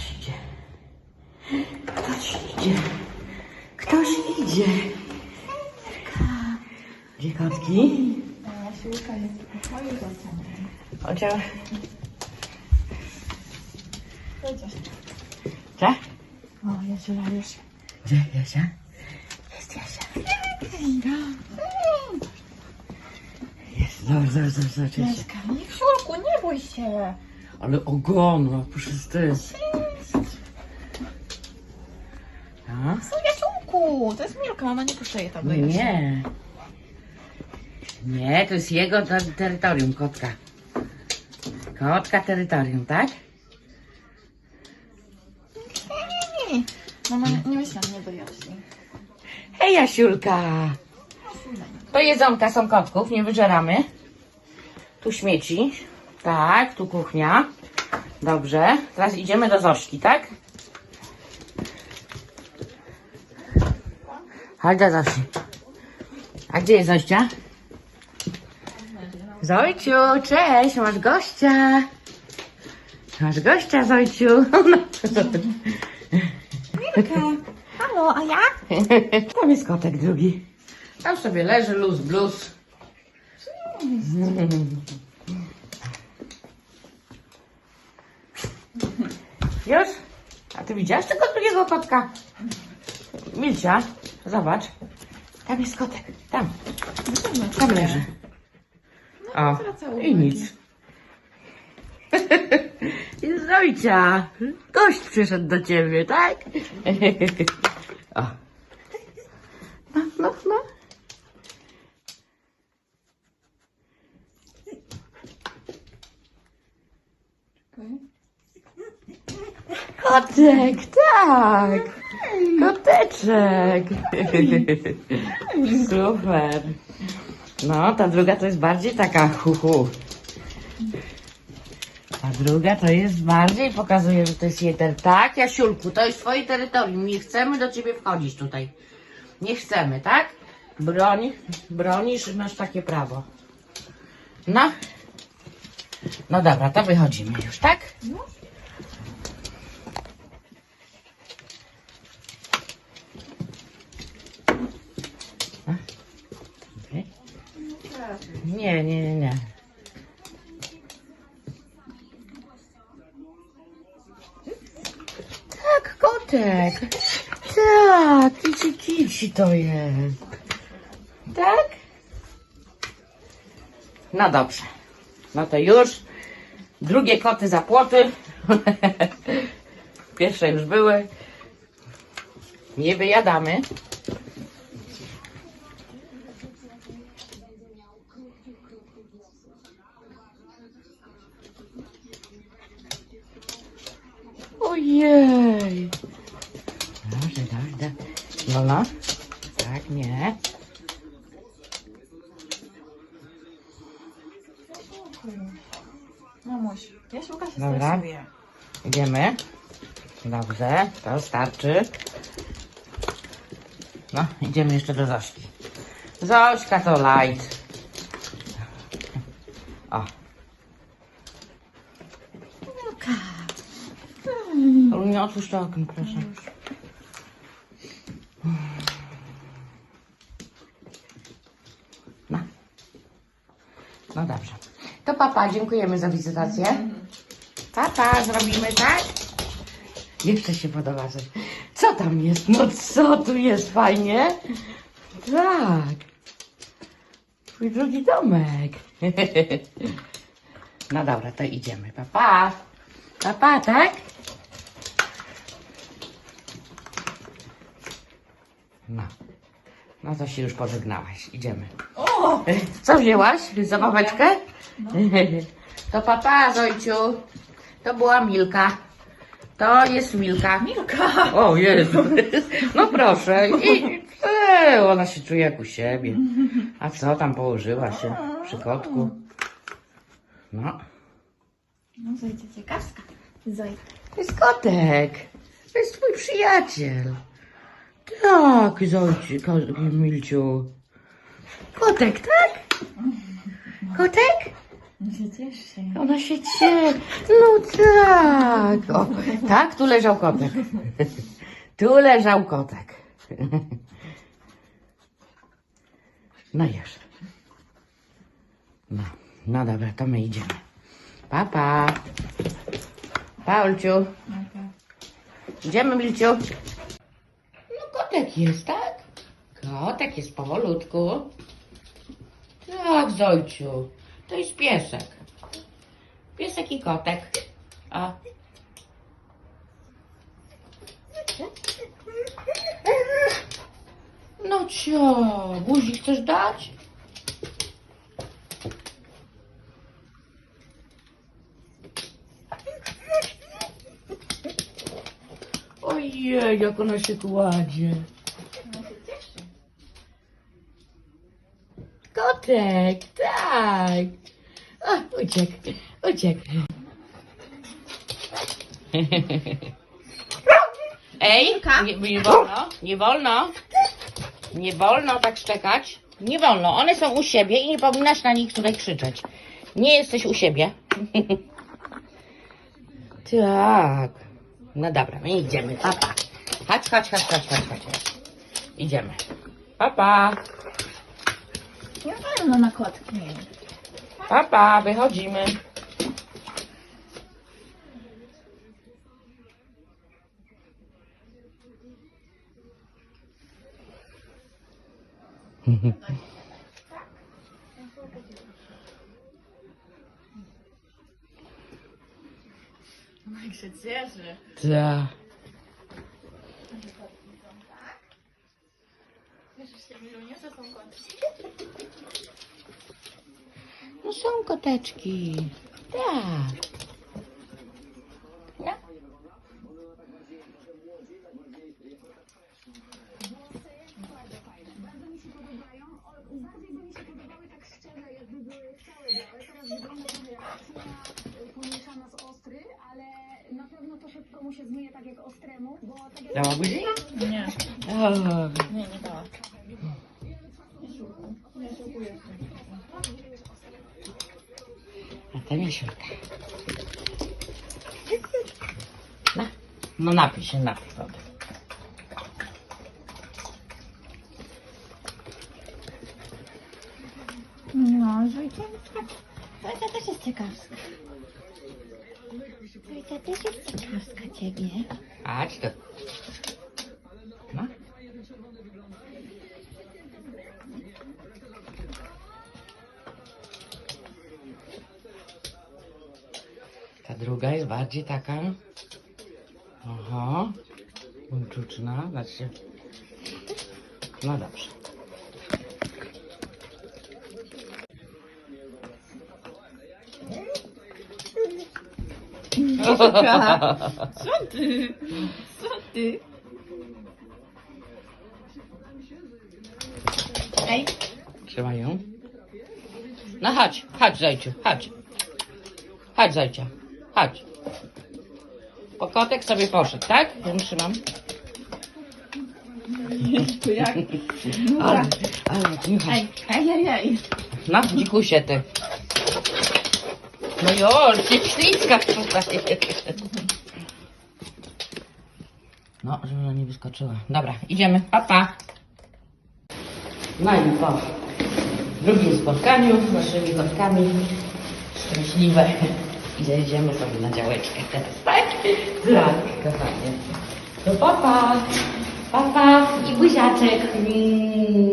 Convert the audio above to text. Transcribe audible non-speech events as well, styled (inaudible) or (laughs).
Ktoś idzie. Ktoś idzie. Ktoś idzie. Gdzie kotki? Jasiulka jest w pokoju zamkniętym. Chociaż... Gdzie? O, Jasiula już. Gdzie Jasia? Jest Jasia. Jest, zobacz, zobacz, zobacz, zobacz Jasia. Mieszka, Jasiulku, nie bój się. Ale ogon, puszysty. A? Co, Jasiulku? To jest Milka, ona nie puszczaje tam do. Nie. Nie, to jest jego ter- terytorium, kotka. Kotka terytorium, tak? Nie, nie. Mama nie myślałam, nie do Jasi. Hej, Jasiulka. To jedzonka są kotków, nie wyżeramy. Tu śmieci. Tak, tu kuchnia. Dobrze. Teraz idziemy do Zośki, tak? Chodź do Zosi. A gdzie jest Zościa? Zojciu, cześć, masz gościa. Masz gościa, Zojciu. Milka. Halo, a ja? Tam jest kotek drugi. Tam sobie leży, luz, blues. Już? A ty widziałaś tego drugiego kotka? Milcia, zobacz. Tam jest kotek. Tam, tam leży. O, i nic. (laughs) I Zojcia, gość przyszedł do ciebie, tak? (laughs) O. No, no, no. Kotek, tak. Koteczek. (laughs) Super. No, ta druga to jest bardziej taka hu, hu. A druga to jest bardziej, pokazuje, że to jest jej ter... Tak, Jasiulku, to jest twoje terytorium. Nie chcemy do ciebie wchodzić tutaj. Nie chcemy, tak? Broń, bronisz, masz takie prawo. No. No dobra, to wychodzimy już, tak? A? Okej. Nie, nie, nie, nie. Tak, kotek. Tak, kici kici to jest. Tak? No dobrze. No to już. Drugie koty za płoty. (laughs) Pierwsze już były. Nie wyjadamy. Ojej. Dobrze, dobrze. Wolno? Tak, nie. Mamuś, Jasiulka się Dobra. stresuje. Idziemy. Dobrze, to starczy. No, idziemy jeszcze do Zośki. Zośka to light. O. Nie otwórz to okno, proszę. No. No dobrze. To papa, dziękujemy za wizytację. Papa, zrobimy tak? Jeszcze się podoba. Co tam jest? No co tu jest fajnie? Tak. Twój drugi domek. (laughs) No dobra, to idziemy. Papa. Papa, tak? No. No to się już pożegnałaś. Idziemy. O! Co wzięłaś? Zabaweczkę? To papa, Zojciu. To była Milka. To jest Milka. Milka! O Jezu. No proszę. I e, ona się czuje jak u siebie. A co tam położyła się przy kotku? No. No, Zojcia ciekawska. Zojka. To jest kotek. To jest twój przyjaciel. Tak, Zojciu, ko- Milciu. Kotek, tak? Kotek? No się cieszy. Ona się cieszy. No tak. O, tak, tu leżał kotek. Tu leżał kotek. No już. No, no dobra, to my idziemy. Pa, pa. Paulciu. Idziemy, Milciu. Jest, tak? Kotek jest powolutku. Tak, Zojciu. To jest piesek. Piesek i kotek. A. No cio, buzi chcesz dać? Ojej, jak ona się kładzie. No się cieszy. Kotek, tak. O, uciekł, uciekł. (laughs) Ej, nie, nie wolno, nie wolno. Nie wolno tak szczekać. Nie wolno, one są u siebie i nie powinnaś na nich tutaj krzyczeć. Nie jesteś u siebie. (laughs) tak. No dobra, my idziemy. Papa. Chodź, chodź, chodź, chodź, chodź, chodź. Idziemy. Papa. Nie wolno na kotki. Papa, wychodzimy. (laughs) No jak się cieszy. Ta. Wiesz, się Milunie, że są kotki? No są koteczki. Tak. No. Bardziej by mi się podobały tak szczerze, jakby były całe białe. Teraz wygląda trochę jak czuła pomieszana z ostry, ale na pewno to szybko mu się zmyje tak jak ostremu, bo tak jak Dała buzi? Nie, O, nie, nie dała. Nie szukuję. A to nie siurka. No, no napij się, napij wody. No, Zojcia, Zojcia też jest ciekawska. Zojcia też jest ciekawska ciebie. Chodź tu. No. Druga jest bardziej taka. Aha. Buńczuczna. Znaczy. No dobrze. Co ty? Co ty? Ej, Trzymaj ją. No chodź, chodź Zajciu, chodź. Chodź Zajcia, chodź. Po kotek sobie poszedł, tak? Ja trzymam. jak? (laughs) Ale, ale, nie chodź. Ej, ej, ej, ej. No, dzikusie ty. No już, się śliskasz tutaj. No, żeby ona nie wyskoczyła. Dobra, idziemy. Papa. No i po drugim spotkaniu z naszymi kotkami szczęśliwe. I zejdziemy sobie na działeczkę teraz, tak? Tak, kochanie. To papa. Papa i buziaczek. Mm.